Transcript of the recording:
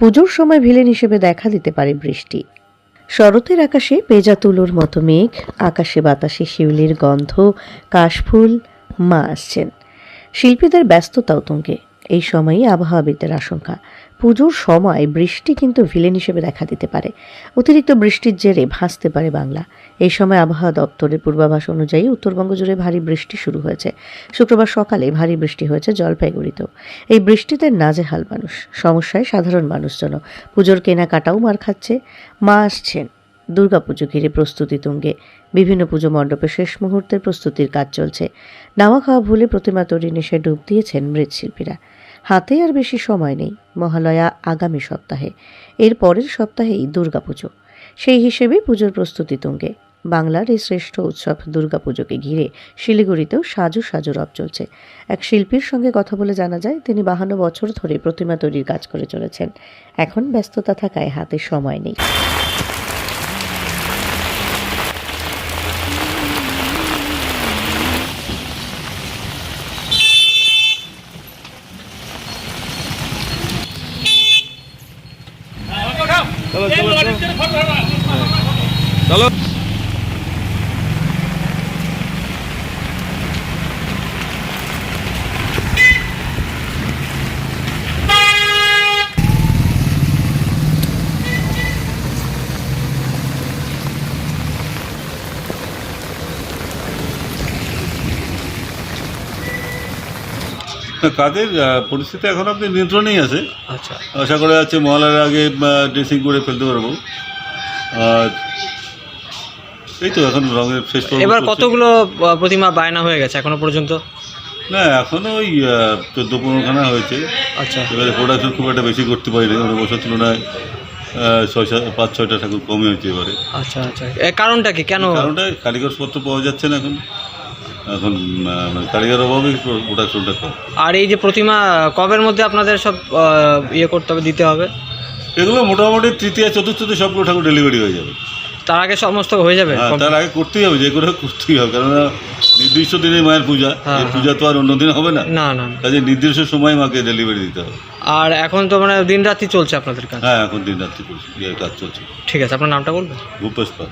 পুজোর সময় ভিলেন হিসেবে দেখা দিতে পারে বৃষ্টি। শরতের আকাশে পেজা তুলোর মতো মেঘ, আকাশে বাতাসে শিউলির গন্ধ, কাশফুল মা আসছেন। শিল্পীদের ব্যস্ততাও তুঙ্গে এই সময়ই আবহাওয়াবিদদের আশঙ্কা। পুজোর সময় বৃষ্টি কিন্তু ভিলেন হিসেবে দেখা দিতে পারে। অতিরিক্ত বৃষ্টির জেরে ভাসতে পারে বাংলা। এই সময় আবহাওয়া দপ্তরের পূর্বাভাস অনুযায়ী উত্তরবঙ্গ জুড়ে ভারী বৃষ্টি শুরু হয়েছে। শুক্রবার সকালে ভারী বৃষ্টি হয়েছে জলপাইগুড়িতেও। এই বৃষ্টিতে নাজেহাল মানুষ, সমস্যায় সাধারণ মানুষজন পুজোর কেনাকাটাও মার খাচ্ছে। মা আসছেন। দুর্গাপুজো ঘিরে প্রস্তুতি তুঙ্গে। বিভিন্ন পুজো মণ্ডপে শেষ মুহূর্তের প্রস্তুতির কাজ চলছে। নাওয়া খাওয়া ভুলে প্রতিমা তৈরি নেশে ডুব দিয়েছেন মৃৎশিল্পীরা। হাতে আর বেশি সময় নেই, মহালয়া আগামী সপ্তাহে। এর পরের সপ্তাহেই দুর্গাপুজো। সেই হিসেবে পুজোর প্রস্তুতি তুঙ্গে। বাংলার এই শ্রেষ্ঠ উৎসব দুর্গাপুজোকে ঘিরে শিলিগুড়িতেও সাজু সাজু রব চলছে। এক শিল্পীর সঙ্গে কথা বলে জানা যায়, তিনি বাহান্ন বছর ধরে প্রতিমা তৈরির কাজ করে চলেছেন। এখন ব্যস্ততা থাকায় হাতে সময় নেই। চলো চলো চলো। কাজের পরিস্থিতি এখন আপনি নিয়ন্ত্রণেই আছে। আচ্ছা। আশা করা যাচ্ছে মহলার আগে ড্রেসিং করে ফেলতে পারব। আর এই তো এখন রঙের শেষ এবার কতগুলো প্রতিমা বায়না হয়ে গেছে এখনও পর্যন্ত? না এখনও ওই চোদ্দ পনেরোখানা হয়েছে। আচ্ছা। এবারে প্রোডাকশন খুব একটা বেশি করতে পারিনি অনেক বছর তুলনায় ছয় সাত পাঁচ ছয়টা ঠাকুর কমে হয়েছে এবারে। আচ্ছা আচ্ছা। কারণটা কি? কেন? কারণটা কারিগরপত্র পাওয়া যাচ্ছে না এখন। এখন মানে কারিগর অভাবে আর এই যে প্রতিমা কবের মধ্যে আপনাদের সব ইয়ে করতে হবে দিতে হবে? এগুলো মোটামুটি তৃতীয় চতুর্থতে সবগুলো ঠাকুর ডেলিভারি হয়ে যাবে। তার আগে সমস্ত হয়ে যাবে? হ্যাঁ তার আগে করতেই হবে যে করে করতেই হবে কেননা নির্দিষ্ট দিনে মায়ের পূজা হ্যাঁ, এই হ্যাঁ। পূজা তো আর অন্য দিন হবে না। না না। কাজে নির্দিষ্ট সময় মাকে ডেলিভারি দিতে হবে। আর এখন তো মানে দিন রাত্রি চলছে আপনাদের কাজ? হ্যাঁ এখন দিন রাত্রি ইয়ে কাজ চলছে। ঠিক আছে আপনার নামটা বলবেন? ভূপেশ পাল।